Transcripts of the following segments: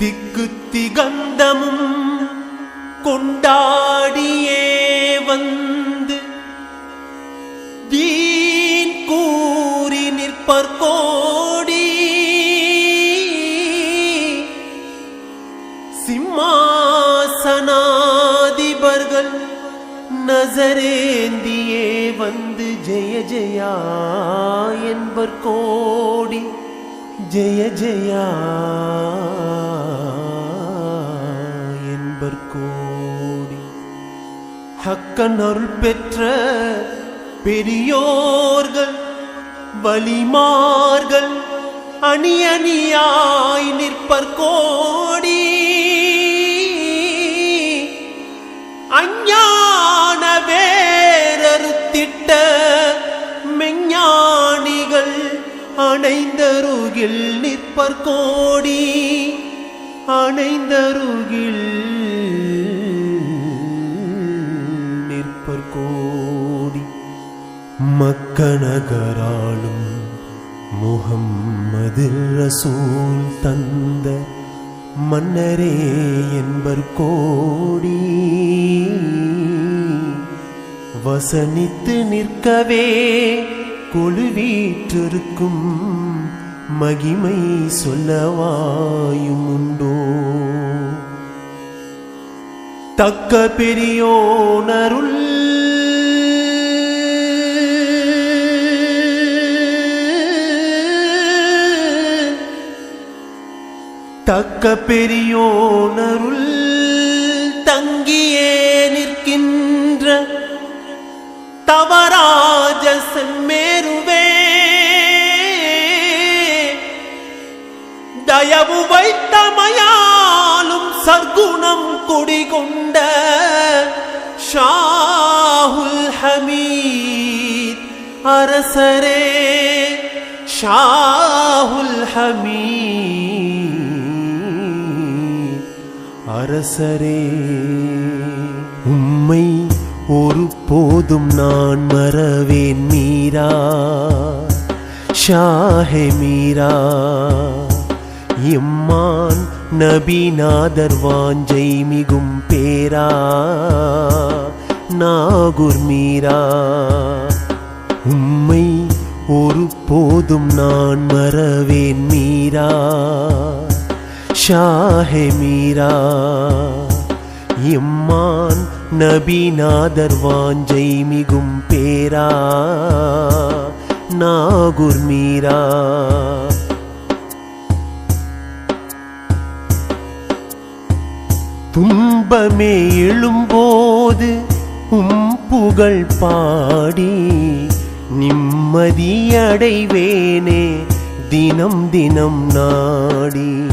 திக்கு திகந்தமும் கொண்டாடியே வந்து வீண் கூறி நிற்பர்கோடி சிம்மாசனாதிபர்கள் நசரேந்தியே வந்து ஜெய ஜெயா என்பர் கோடி. ஜெய ஜெயா என்பர் கோடி. ஹக்கன் அருள் பெற்ற பெரியோர்கள் வலிமார்கள் அணி அணியாய் நிற்பர் அணைந்தருகில் நிற்பர் கோடி அணைந்தருகில் நிற்பர் கோடி மக்கநகராளும் முகம்மது ரசூல் தந்த மன்னரே என்பர் கோடி. வசனித்து நிற்கவே கொழுவீற்றிருக்கும் மகிமை சொல்லவாயும் உண்டோ தக்க பெரியோனருள் தக்க பெரியோனருள் தங்கியே நிற்கின்ற தவராஜ செம்மே தயவு வைத்தமையாலும் சர்க்குணம் குடிகொண்ட ஷாஹுல் ஹமீத் அரசரே ஷாஹுல் ஹமீத் அரசரே. உம்மை ஒரு போதும் நான் மறவேன் மீரா ஷாஹே மீரா. இம்மான் நபிநாதர் வாஞ்சை மிகும் பேரா நாகுர் மீரா. உம்மை ஒரு போதும் நான் மறவேன் மீரா ஷாஹே மீரா. இம்மான் நபிநாதர் வாஞ்சை மிகும் பேரா நாகுர் மீரா. துன்பமே எழும்போது உம் புகழ் பாடி நிம்மதியடைவேனே தினம் தினம் நாடி.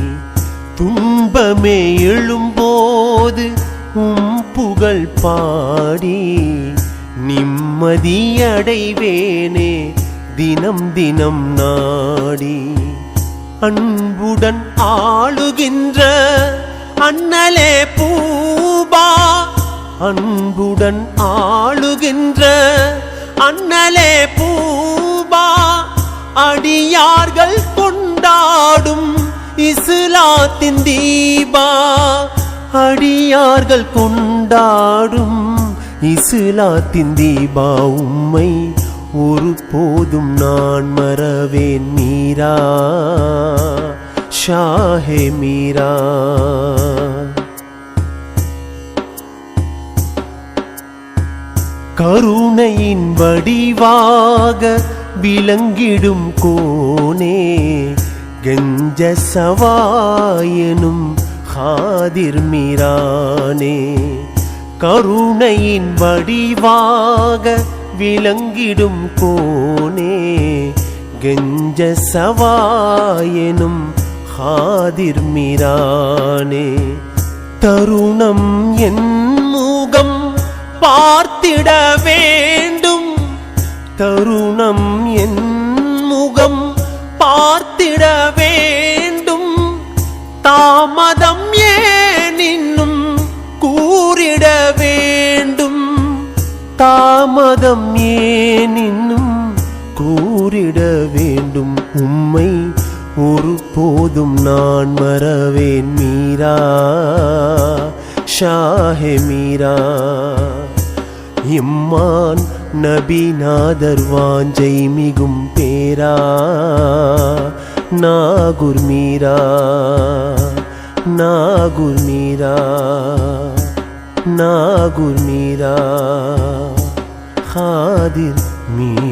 துன்பமே எழும்போது உம் புகழ் பாடி நிம்மதியடைவேனே தினம் தினம் நாடி. அன்புடன் ஆளுகின்ற அண்ணலே பூபா அன்புடன் ஆளுகின்ற அண்ணலே பூபா அடியார்கள் கொண்டாடும் இஸ்லாத்தின் தீபா அடியார்கள் கொண்டாடும் இஸ்லாத்தின் தீபா உம்மை ஒரு போதும் நான் மறவேன் நீரா. ஷாஹே மீரா கருணையின் வடிவாக விளங்கிடும் கோனே கெஞ்ச சவாயனும் ஹாதிர் மீரானே. கருணையின் வடிவாக விளங்கிடும் கோனே கெஞ்ச சவாயனும் ஹாதிர் மீரானே தருணம் என் முகம் பார்த்திட வேண்டும். தருணம் என் முகம் பார்த்திட வேண்டும். தாமதம் ஏன் இன்னும் கூறிட வேண்டும். தாமதம் ஏன் இன்னும் கூறிட வேண்டும். உம்மை ஒரு போதும் நான் மறவேன் மீரா ஷாஹே மீரா. இம்மான் நபிநாதர் வாஞ்சை மிகும் பேரா நாகுர் மீரா நாகுர் மீரா நாகுர் மீரா. खादिर मीरा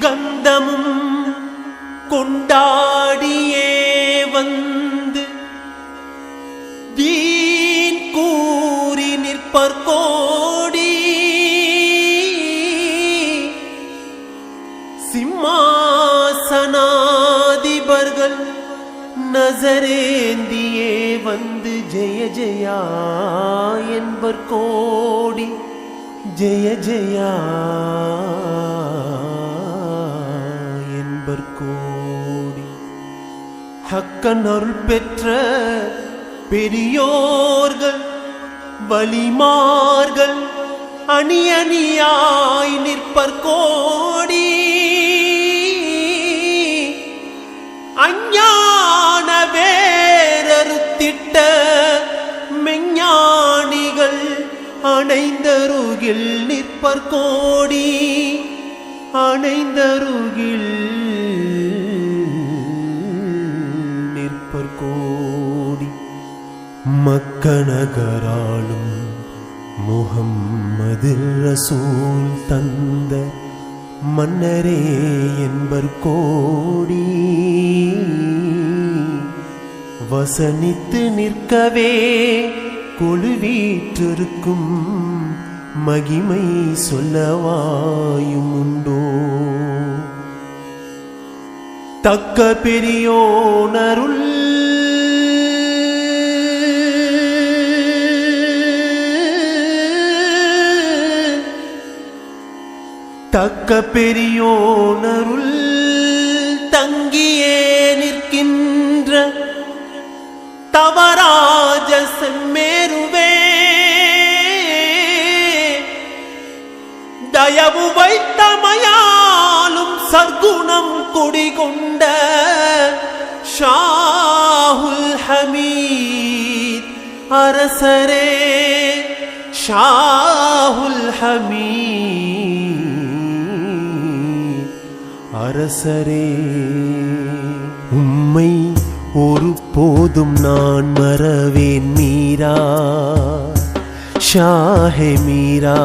திக்கு கொண்டாடியே வந்து வீண் கூறி நிற்பர்கோடி சிம்மாசனாதிபர்கள் நசரேந்தியே வந்து ஜெய ஜெயா என்பர் கோடி. ஜெய ஜெயா. ஹக்கன் அருள் பெற்ற பெரியோர்கள் வலிமார்கள் அணி அணியாய் நிற்பர் கோடி. அஞ்ஞான வேரறுத்திட்ட மெஞ்ஞானிகள் அணைந்தருகில் நிற்பர் கோடி. அணைந்தருகில் மக்கனகராளும் முகம்மது ரசூல் தந்த மன்னரே என்பர் கோடி. வசனித்து நிற்கவே கொழுவீற்றிருக்கும் மகிமை சொல்லவாயும் உண்டோ தக்க பெரியோனருள் தக்க பெரியோனருள் தங்கியே நிற்கின்ற தவராஜ செம்மேருவே. தயவு வைத்தமையாலும் சர்க்குணம் குடிகொண்ட ஷாஹுல் ஹமீத் அரசரே. ஷாஹுல் ஹமீத். அரசரே உம்மை ஒரு போதும் நான் மறவேன் மீரா ஷாஹே மீரா.